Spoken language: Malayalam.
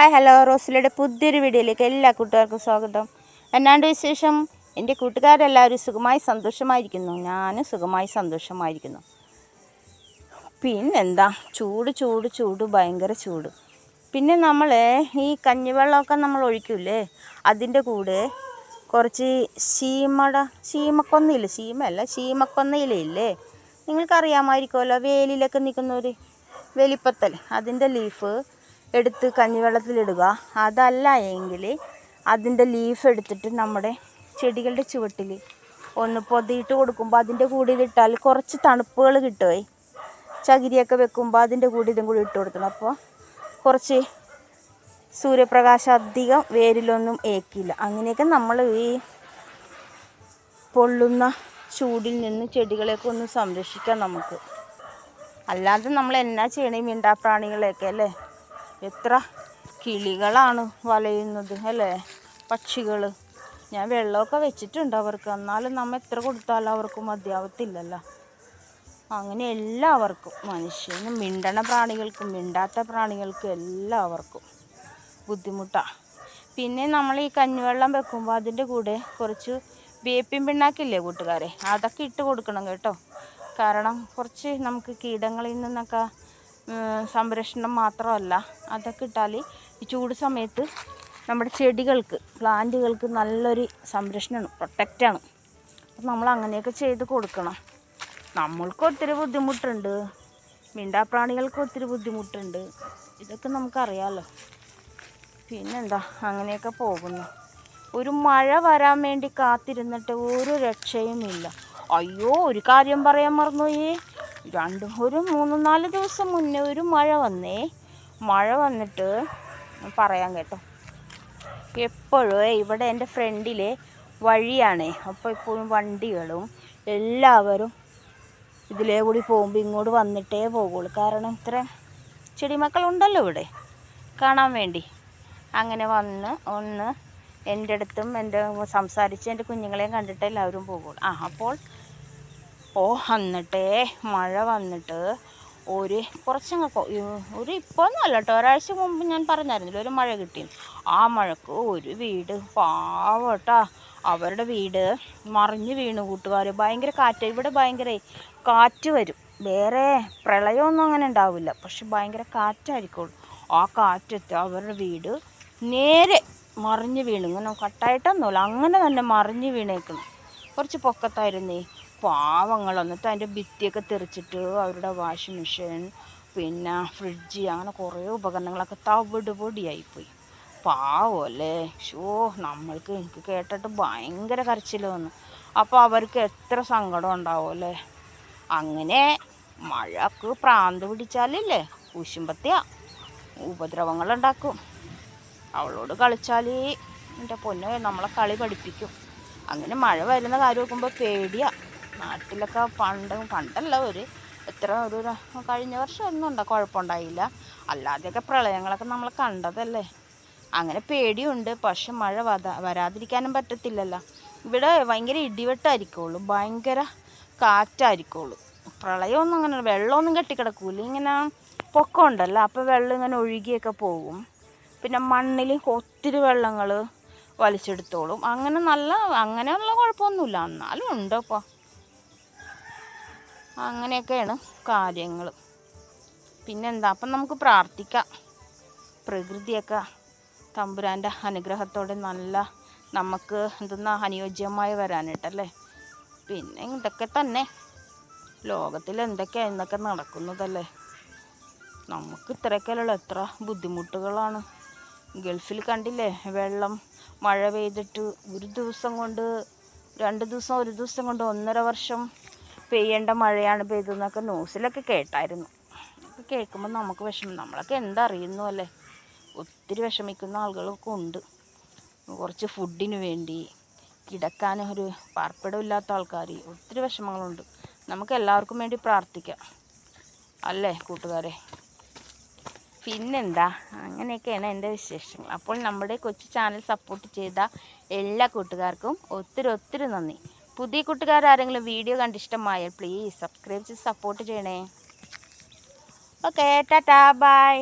ഹായ് ഹലോ റോസിലയുടെ പുതിയൊരു വീഡിയോയിലേക്ക് എല്ലാ കൂട്ടുകാർക്കും സ്വാഗതം. എന്നാണ്ട് വിശേഷം? എന്റെ കൂട്ടുകാരെല്ലാവരും സുഖമായി സന്തോഷമായിരിക്കുന്നു. ഞാനും സുഖമായി സന്തോഷമായിരിക്കുന്നു. പിന്നെന്താ? ചൂട് ചൂട് ചൂട് ഭയങ്കര ചൂട്. പിന്നെ നമ്മൾ ഈ കഞ്ഞിവെള്ളമൊക്കെ നമ്മൾ ഒഴിക്കൂലേ അതിന്റെ കൂടെ കുറച്ച് ശീമട ശീമക്കൊന്നയില്ല? ശീമല്ല ശീമക്കൊന്നയിലയില്ലേ നിങ്ങൾക്കറിയാമായിരിക്കുമല്ലോ വേലിലൊക്കെ നിൽക്കുന്നൊരു വലിപ്പത്തൽ. അതിന്റെ ലീഫ് എടുത്ത് കഞ്ഞിവെള്ളത്തിലിടുക. അതല്ല എങ്കിൽ അതിന്റെ ലീഫ് എടുത്തിട്ട് നമ്മുടെ ചെടികളുടെ ചുവട്ടിൽ ഒന്ന് പൊതിയിട്ട് കൊടുക്കുമ്പോൾ അതിന്റെ കൂടെ ഇതിട്ടാൽ കുറച്ച് തണുപ്പുകൾ കിട്ടുമേ ചകിരിയൊക്കെ വെക്കുമ്പോൾ അതിന്റെ കൂടെ ഇതും കൂടി ഇട്ട് കൊടുക്കണം. അപ്പോൾ കുറച്ച് സൂര്യപ്രകാശം അധികം വേരിലൊന്നും ഏക്കില്ല. അങ്ങനെയൊക്കെ നമ്മൾ ഈ പൊള്ളുന്ന ചൂടിൽ നിന്ന് ചെടികളെയൊക്കെ ഒന്ന് സംരക്ഷിക്കാം നമുക്ക്. അല്ലാതെ നമ്മൾ എന്നാ ചെയ്യണേ? മിണ്ടാപ്രാണികളെയൊക്കെ അല്ലേ? എത്ര കിളികളാണ് വലയുന്നത് അല്ലേ? പക്ഷികൾ ഞാൻ വെള്ളമൊക്കെ വെച്ചിട്ടുണ്ട് അവർക്ക്. എന്നാലും നമ്മൾ എത്ര കൊടുത്താലും അവർക്ക് മതിയാവത്തില്ലല്ലോ. അങ്ങനെ എല്ലാവർക്കും മനുഷ്യനും മിണ്ടണ പ്രാണികൾക്കും മിണ്ടാത്ത പ്രാണികൾക്കും എല്ലാവർക്കും ബുദ്ധിമുട്ടാണ് പിന്നെ നമ്മൾ ഈ കഞ്ഞിവെള്ളം വെക്കുമ്പോൾ അതിന്റെ കൂടെ കുറച്ച് വേപ്പിൻ പിണ്ണാക്കില്ലേ കൂട്ടുകാരെ? അതൊക്കെ ഇട്ട് കൊടുക്കണം കേട്ടോ. കാരണം കുറച്ച് നമുക്ക് കീടങ്ങളിൽ നിന്നൊക്കെ സംരക്ഷണം മാത്രമല്ല അതൊക്കെ ഇട്ടാൽ ഈ ചൂട് സമയത്ത് നമ്മുടെ ചെടികൾക്ക് പ്ലാന്റുകൾക്ക് നല്ലൊരു സംരക്ഷണമാണ് പ്രൊട്ടക്റ്റാണ് അപ്പം നമ്മൾ അങ്ങനെയൊക്കെ ചെയ്ത് കൊടുക്കണം. നമ്മൾക്ക് ഒത്തിരി ബുദ്ധിമുട്ടുണ്ട്. മിണ്ടാപ്രാണികൾക്ക് ഒത്തിരി ബുദ്ധിമുട്ടുണ്ട്. ഇതൊക്കെ നമുക്കറിയാമല്ലോ പിന്നെന്താ അങ്ങനെയൊക്കെ പോകുന്നു. ഒരു മഴ വരാൻ വേണ്ടി കാത്തിരുന്നിട്ട് ഒരു രക്ഷയുമില്ല. അയ്യോ ഒരു കാര്യം പറയാൻ മറന്നുപോയേ. രണ്ട് ഒരു മൂന്ന് നാല് ദിവസം മുന്നേ ഒരു മഴ വന്നേ. മഴ വന്നിട്ട് പറയാൻ കേട്ടോ. എപ്പോഴും ഇവിടെ എന്റെ ഫ്രണ്ടിലെ വഴിയാണ്. അപ്പോൾ ഇപ്പോഴും വണ്ടികളും എല്ലാവരും ഇതിലേ കൂടി പോകുമ്പോൾ ഇങ്ങോട്ട് വന്നിട്ടേ പോകുള്ളൂ കാരണം ഇത്ര ചെടിമക്കളുണ്ടല്ലോ ഇവിടെ. കാണാൻ വേണ്ടി. അങ്ങനെ വന്ന് ഒന്ന് എന്റെ അടുത്തും എന്റെ സംസാരിച്ച് എന്റെ കുഞ്ഞുങ്ങളെയും കണ്ടിട്ട് എല്ലാവരും പോകുള്ളൂ ആ അപ്പോൾ ഓ വന്നിട്ടേ. മഴ വന്നിട്ട് ഒരു കുറച്ചങ്ങ് ഒരു ഇപ്പോഴൊന്നും അല്ല കേട്ടോ ഒരാഴ്ച മുമ്പ് ഞാൻ പറഞ്ഞായിരുന്നില്ല ഒരു മഴ കിട്ടി. ആ മഴക്ക് ഒരു വീട്. പാവട്ടാ. അവരുടെ വീട് മറിഞ്ഞു വീണു കൂട്ടുകാർ ഭയങ്കര കാറ്റ്. ഇവിടെ ഭയങ്കര കാറ്റ് വരും. വേറെ പ്രളയമൊന്നും അങ്ങനെ ഉണ്ടാവില്ല. പക്ഷെ ഭയങ്കര കാറ്റായിരിക്കുള്ളൂ ആ കാറ്റത്ത് അവരുടെ വീട് നേരെ മറിഞ്ഞു വീണു. ഇങ്ങനെ കട്ടായിട്ടൊന്നുമില്ല. അങ്ങനെ തന്നെ മറിഞ്ഞു വീണേക്കണം. കുറച്ച് പൊക്കത്തായിരുന്നേ. പാവങ്ങൾ എന്നിട്ട് അതിന്റെ ഭിത്തിയൊക്കെ തെറിച്ചിട്ട് അവരുടെ വാഷിംഗ് മെഷീൻ പിന്നെ ഫ്രിഡ്ജ് അങ്ങനെ കുറേ ഉപകരണങ്ങളൊക്കെ തവിട് പൊടിയായിപ്പോയി. പാവമല്ലേ ഷോ നമ്മൾക്ക് എനിക്ക് കേട്ടിട്ട് ഭയങ്കര കരച്ചിൽ വന്നു. അപ്പോൾ അവർക്ക് എത്ര സങ്കടം ഉണ്ടാവും അല്ലേ അങ്ങനെ മഴക്ക് പ്രാന്ത് പിടിച്ചാലില്ലേ? കുശുമ്പത്തിയാ ഉപദ്രവങ്ങളുണ്ടാക്കും അവളോട് കളിച്ചാൽ എന്റെ പൊന്നെ നമ്മളെ കളി പഠിപ്പിക്കും. അങ്ങനെ മഴ വരുന്ന കാര്യം നോക്കുമ്പോൾ പേടിയാ. നാട്ടിലൊക്കെ പണ്ട് പണ്ടല്ല ഒരു എത്ര ഒരു കഴിഞ്ഞ വർഷം ഒന്നും ഉണ്ടോ കുഴപ്പമുണ്ടായില്ല. അല്ലാതെയൊക്കെ പ്രളയങ്ങളൊക്കെ നമ്മൾ കണ്ടതല്ലേ. അങ്ങനെ പേടിയുണ്ട്. പക്ഷെ മഴ വരാതിരിക്കാനും പറ്റത്തില്ലല്ലോ. ഇവിടെ ഭയങ്കര ഇടിവെട്ടായിരിക്കുള്ളൂ. ഭയങ്കര കാറ്റായിരിക്കുള്ളൂ. പ്രളയമൊന്നും അങ്ങനെ വെള്ളമൊന്നും കെട്ടിക്കിടക്കൂല. ഇങ്ങനെ പൊക്കം ഉണ്ടല്ലോ അപ്പോൾ വെള്ളം ഇങ്ങനെ ഒഴുകിയൊക്കെ പോകും. പിന്നെ മണ്ണിൽ ഒത്തിരി വെള്ളങ്ങൾ വലിച്ചെടുത്തോളും. അങ്ങനെ നല്ല അങ്ങനെയുള്ള കുഴപ്പമൊന്നുമില്ല. എന്നാലും ഉണ്ട് ഇപ്പോൾ അങ്ങനെയൊക്കെയാണ് കാര്യങ്ങൾ. പിന്നെന്താ അപ്പം നമുക്ക് പ്രാർത്ഥിക്കാം. പ്രകൃതിയൊക്കെ തമ്പുരാന്റെ അനുഗ്രഹത്തോടെ നല്ല നമുക്ക് എന്തെന്നാ അനുയോജ്യമായി വരാനായിട്ടല്ലേ? പിന്നെ ഇതൊക്കെ തന്നെ. ലോകത്തിൽ എന്തൊക്കെയാണ് ഇന്നൊക്കെ നടക്കുന്നതല്ലേ? നമുക്ക് ഇത്രയൊക്കെയുള്ള എത്ര ബുദ്ധിമുട്ടുകളാണ്. ഗൾഫിൽ കണ്ടില്ലേ വെള്ളം മഴ പെയ്തിട്ട് ഒരു ദിവസം കൊണ്ട് രണ്ട് ദിവസം ഒരു ദിവസം കൊണ്ട് ഒന്നര വർഷം പെയ്യേണ്ട മഴയാണ് പെയ്തതെന്നൊക്കെ ന്യൂസിലൊക്കെ കേട്ടായിരുന്നു. അപ്പോൾ കേൾക്കുമ്പോൾ നമുക്ക് വിഷമം. നമ്മളൊക്കെ എന്തറിയുന്നു അല്ലേ? ഒത്തിരി വിഷമിക്കുന്ന ആളുകളൊക്കെ ഉണ്ട്. കുറച്ച് ഫുഡിന് വേണ്ടി കിടക്കാൻ ഒരു പാർപ്പിടമില്ലാത്ത ആൾക്കാർ ഒത്തിരി വിഷമങ്ങളുണ്ട്. നമുക്ക് എല്ലാവർക്കും വേണ്ടി പ്രാർത്ഥിക്കാം. അല്ലേ കൂട്ടുകാരെ? പിന്നെന്താ? അങ്ങനെയൊക്കെയാണ് എന്റെ വിശേഷങ്ങൾ. അപ്പോൾ നമ്മുടെ കൊച്ചു ചാനൽ സപ്പോർട്ട് ചെയ്ത എല്ലാ കൂട്ടുകാർക്കും ഒത്തിരി ഒത്തിരി നന്ദി. പുതിയ കൂട്ടുകാർ ആരെങ്കിലും വീഡിയോ കണ്ട് ഇഷ്ടമായാൽ പ്ലീസ് സബ്സ്ക്രൈബ് ചെയ്ത് സപ്പോർട്ട് ചെയ്യണേ. Okay tata bye